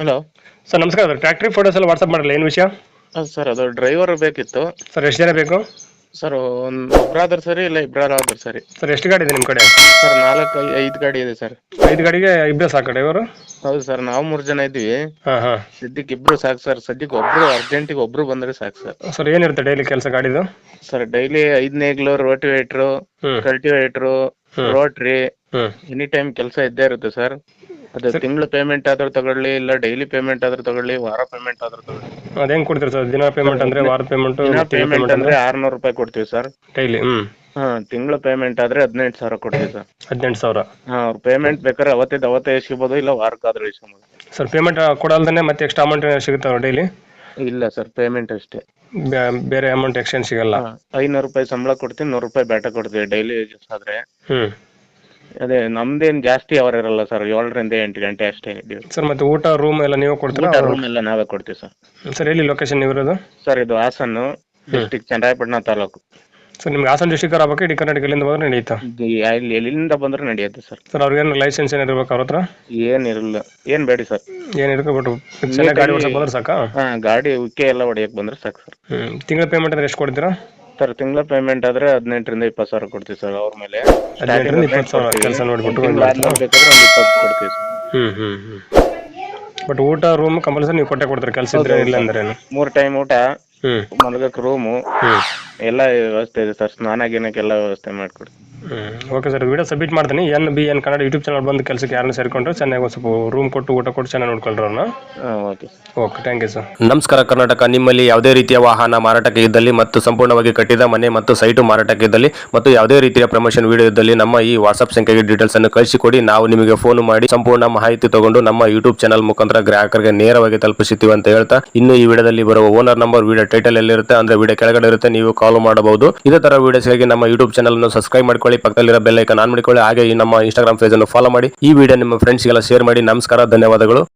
Hello sir ನಮಸ್ಕಾರ sir ಟ್ರ್ಯಾಕ್ಟ್ರಿ photos ಎಲ್ಲ ವಾಟ್ಸಪ್ ಮಾಡಲ್ಲ ಏನು ವಿಷಯ? ಸರ್ ಅದು ಡ್ರೈವರ್ ಬೇಕಿತ್ತು. ಸರ್ ಎಷ್ಟು ಜನ ಬೇಕು? ಸರ್ ಒಂದು ಒಬ್ಬರಾದ್ರೂ ಸರಿ ಇಲ್ಲ ಇಬ್ಬರಾದ್ರೆ ಸರಿ. ಸರ್ ಎಷ್ಟು ಗಾಡಿ ಇದೆ ನಿಮ್ಮ ಕಡೆ? ಸರ್ ನಾಲ್ಕು ಐದು ಗಾಡಿ ಇದೆ ಸರ್ ಐದು ಗಾಡಿಗೆ ಇಬ್ಬರೇ ಸಾಕು ಡ್ರೈವರು ಹೌದು ಸರ್ ನಾವು ಮೂರು ಜನ ಇದ್ದೀವಿ. ಹಾಂ ಹಾಂ. ಸದ್ಯಕ್ಕೆ ಇಬ್ರು ಸಾಕು ಸರ್ ಸದ್ಯಕ್ಕೆ ಒಬ್ರು ಅರ್ಜೆಂಟಿಗೆ ಒಬ್ರು ಬಂದ್ರೆ ಸಾಕು ಸರ್ ಸರ್ ಏನಿರುತ್ತೆ ಡೈಲಿ ಕೆಲಸ ಗಾಡಿದು? ಸರ್ ಡೈಲಿ ಐದು ನೇಗ್ಲು ರೋಟಿವೇಟ್ರು ಕಲ್ಟಿವೇಟ್ರು ಹ್ಮ್. ರೋಟ್ರಿ ಹ್ಞೂ ಎನಿ ಟೈಮ್ ಕೆಲಸ ಇದ್ದೇ ಇರುತ್ತೆ ಸರ್ ಅದು ತಿಂಗಳ ಪೇಮೆಂಟ್ ಆದ್ರೂ ತಗೊಳ್ಳಿ ಇಲ್ಲ ಡೈಲಿ ಪೇಮೆಂಟ್ ಆದ್ರೂ ತಗೊಳ್ಳಿ ವಾರ ಪೇಮೆಂಟ್ ಆದ್ರೂ ತಗೊಳ್ಳಿ. ಅದ್ ಹೆಂಗ್ ಕೊಡ್ತೀರಿ ಸರ್? ದಿನ ಪೇಮೆಂಟ್ ಅಂದ್ರೆ ವಾರ ಪೇಮೆಂಟು ದಿನ ಪೇಮೆಂಟ್ ಅಂದ್ರೆ? ಆರ್ನೂರು ರೂಪಾಯಿ ಕೊಡ್ತೀವಿ ಸರ್. ಡೈಲಿ ಹ್ಮ್. ಹಾ ತಿಂಗಳ ಪೇಮೆಂಟ್ ಆದ್ರೆ ಹದಿನೆಂಟು ಸಾವಿರ ಕೊಡ್ತೀವಿ ಸರ್. ಹದಿನೆಂಟು ಸಾವಿರ. ಹಾ ಅವ್ರ ಪೇಮೆಂಟ್ ಬೇಕಾದ್ರೆ ಅವತ್ತಿದ್ದು ಅವತ್ತೇ ಇಸ್ಕೋಬೋದು ಇಲ್ಲ ವಾರಕ್ಕಾದ್ರೂ ಇಸ್ಕೋಬೋದು ಸರ್ ಪೇಮೆಂಟ್ ಕೊಡಲ್ದೇ ಮತ್ತೆ ಎಕ್ಸ್ಟ್ರಾ ಅಮೌಂಟ್ ಸಿಗುತ್ತಾ ಡೈಲಿ ಇಲ್ಲ ಸರ್ ಪೇಮೆಂಟ್ ಅಷ್ಟೇ. ಬೇರೆ ಅಮೌಂಟ್ ಎಕ್ಸ್ಚೇಂಜ್ ಸಿಗಲ್ಲ. ಹಾ, ಐನೂರು ರೂಪಾಯಿ ಸಂಬಳ ಕೊಡ್ತೀನಿ ನೂರು ರೂಪಾಯಿ ಬ್ಯಾಟ ಕೊಡ್ತೀವಿ ಡೈಲಿ ಯೂಸ್ ಆದ್ರೆ. ಹ್ಞೂ ಅದೇ ನಮ್ದೇನ್ ಜಾಸ್ತಿ ಅವರ್ ಇರಲ್ಲ ಸರ್ ಏಳರಿಂದ ಎಂಟು ಗಂಟೆ ಅಷ್ಟೇ ಸರ್ ಮತ್ತೆ ಊಟ ರೂಮ್ ಎಲ್ಲ ನೀವು ಕೊಡ್ತೀರಾ? ಊಟ ರೂಮ್ ಎಲ್ಲ ನಾವೇ ಕೊಡ್ತೀವಿ ಸರ್ ಸರ್ ಎಲ್ಲಿ ಲೊಕೇಶನ್ ನೀವು ಇರೋದು ಸರ್ ಇದು ಹಾಸನ್ನು ಡಿಸ್ಟಿಕ್ ಚನ್ನರಾಯಪಟ್ಟಣ ತಾಲೂಕು. ಸರ್ ನಿಮ್ಗೆ ಹಾಸನ ಡಿಸ್ಟಿಕ್ ಆಗ್ಬೇಕು ಇಡೀ ಕರ್ನಾಟಕ ಎಲ್ಲಿಂದ ಬಂದ್ರೆ ನಡೆಯುತ್ತಾ? ಇಲ್ಲಿ ಎಲ್ಲಿಂದ ಬಂದ್ರೆ ನಡೆಯುತ್ತೆ ಸರ್ ಸರ್ ಅವ್ರಿಗೇನು ಲೈಸೆನ್ಸ್ ಏನು ಇರ್ಬೇಕು ಅವ್ರ ಹತ್ರ? ಏನಿರಲ್ಲ ಏನ್ ಬೇಡಿ ಸರ್ ಏನ್ ಬಟ್ ಚೆನ್ನಾಗಿ ಗಾಡಿ ಓಡಿಸೋಕೆ ಬಂದ್ರೆ ಸಾಕಾ? ಹಾ ಗಾಡಿ ಉಕ್ಕೆ ಎಲ್ಲ ಹೊಡಿಯಕ್ ಬಂದ್ರೆ ಸಾಕು ಸರ್ ಹ್ಞೂ ತಿಂಗಳ ಪೇಮೆಂಟ್ ಅಂದ್ರೆ ಎಷ್ಟು ಕೊಡ್ತೀರಾ? ಸರ್ ತಿಂಗಳ ಪೇಮೆಂಟ್ ಆದ್ರೆ ಹದಿನೆಂಟರಿಂದ ಇಪ್ಪತ್ತು ಸಾವಿರ ಕೊಡ್ತೀವಿ ಸರ್ ಅವ್ರ ಮೇಲೆ. ಹದಿನೆಂಟರಿಂದ ಇಪ್ಪತ್ತು ಸಾವಿರ ಕೆಲಸ ನೋಡ್ಬಿಟ್ಟು ತಿಂಗ್ಳು ಆದ್ಮೇಲೆ ಬೇಕಾದ್ರೆ ಒಂದು ಇಪ್ಪತ್ತು ಕೊಡ್ತೀವಿ ಸರ್. ಹ್ಞೂ ಹ್ಞೂ ಹ್ಞೂ ಬಟ್ ಊಟ ರೂಮ್ ಕಂಪಲ್ಸರಿ ನೀವು ಕೊಟ್ಟೆ ಕೊಡ್ತೀರಿ? ಕೆಲಸ ಇದ್ರೆ ಇಲ್ಲ ಅಂದ್ರೇನು? ಮೂರ್ ಟೈಮ್ ಊಟ ಹ್ಞೂ ಮಲಗಕ್ ರೂಮು ಎಲ್ಲ ವ್ಯವಸ್ಥೆ ಇದೆ ಸರ್. ಸ್ನಾನ ಗಿನಕ್ಕೆಲ್ಲ ವ್ಯವಸ್ಥೆ ಮಾಡ್ಕೊಡ್ತೀವಿ. ಹ್ಞೂ ಓಕೆ ಸರ್ ವಿಡಿಯೋ ಸಬ್ಮಿಟ್ ಮಾಡ್ತೀನಿ. N B N Kannada YouTube channel ಬಂದು ಕೆಲಸಕ್ಕೆ ಯಾರನ್ನ ಸೇರಿಕೊಂಡ್ರೆ ಚೆನ್ನಾಗಿ ಒಂದು ಸ್ವಲ್ಪ ರೂಮ್ ಕೊಟ್ಟು ಊಟ ಕೊಟ್ಟು ಚೆನ್ನಾಗಿ ನೋಡ್ಕೊಳ್ರಿ ಅವ್ರನ್ನ. Okay sir okay thank you sir ನಮಸ್ಕಾರ ಕರ್ನಾಟಕ. ನಿಮ್ಮಲ್ಲಿ ಯಾವುದೇ ರೀತಿಯ ವಾಹನ ಮಾರಾಟಕ್ಕೆ ಇದ್ದಲ್ಲಿ ಮತ್ತು ಸಂಪೂರ್ಣವಾಗಿ ಕಟ್ಟಿದ ಮನೆ ಮತ್ತು ಸೈಟು ಮಾರಾಟಕ್ಕೆ ಇದ್ದಲ್ಲಿ ಮತ್ತು ಯಾವುದೇ ರೀತಿಯ ಪ್ರಮೋಷನ್ ವಿಡಿಯೋ ಇದ್ದಲ್ಲಿ ನಮ್ಮ ಈ ವಾಟ್ಸ್ಆಪ್ ಸಂಖ್ಯೆಗೆ ಡೀಟೇಲ್ಸ್ ಅನ್ನು ಕಳಿಸಿಕೊಡಿ. ನಾವು ನಿಮಗೆ ಫೋನ್ ಮಾಡಿ ಸಂಪೂರ್ಣ ಮಾಹಿತಿ ತಗೊಂಡು ನಮ್ಮ ಯೂಟ್ಯೂಬ್ ಚಾನಲ್ ಮುಖಾಂತರ ಗ್ರಾಹಕರಿಗೆ ನೇರವಾಗಿ ತಲುಪಿಸುತ್ತೀವಿ ಅಂತ ಹೇಳ್ತಾ ಇನ್ನು ಈ ವಿಡಿಯೋದಲ್ಲಿ ಬರುವ ಓನರ್ ನಂಬರ್ ವಿಡಿಯೋ ಟೈಟಲ್ ಎಲ್ಲಿರುತ್ತೆ ಅಂದ್ರೆ ವಿಡಿಯೋ ಕೆಳಗಡೆ ಇರುತ್ತೆ ನೀವು ಕಾಲ್ ಮಾಡಬಹುದು. ಇದೇ ತರ ವಿಡಿಯೋಸ್ಗಾಗಿ ನಮ್ಮ ಯೂಟ್ಯೂಬ್ ಚಾನಲ್ ಅನ್ನು ಸಬ್ಸ್ಕ್ರೈಬ್ ಮಾಡ್ಕೊಳ್ಳಿ. ಪಕ್ಕದಲ್ಲಿರೋ ಬೆಲ್ಲೈಕನ್ ಆನ್ ಮಾಡಿಕೊಳ್ಳಿ. ಹಾಗೆ ನಮ್ಮ ಇನ್ಸ್ಟಾಗ್ರಾಮ್ ಪೇಜ್ ಅನ್ನು ಫಾಲೋ ಮಾಡಿ. ಈ ವಿಡಿಯೋ ನಿಮ್ಮ ಫ್ರೆಂಡ್ಸ್ಗೆಲ್ಲ ಶೇರ್ ಮಾಡಿ. ನಮಸ್ಕಾರ, ಧನ್ಯವಾದಗಳು.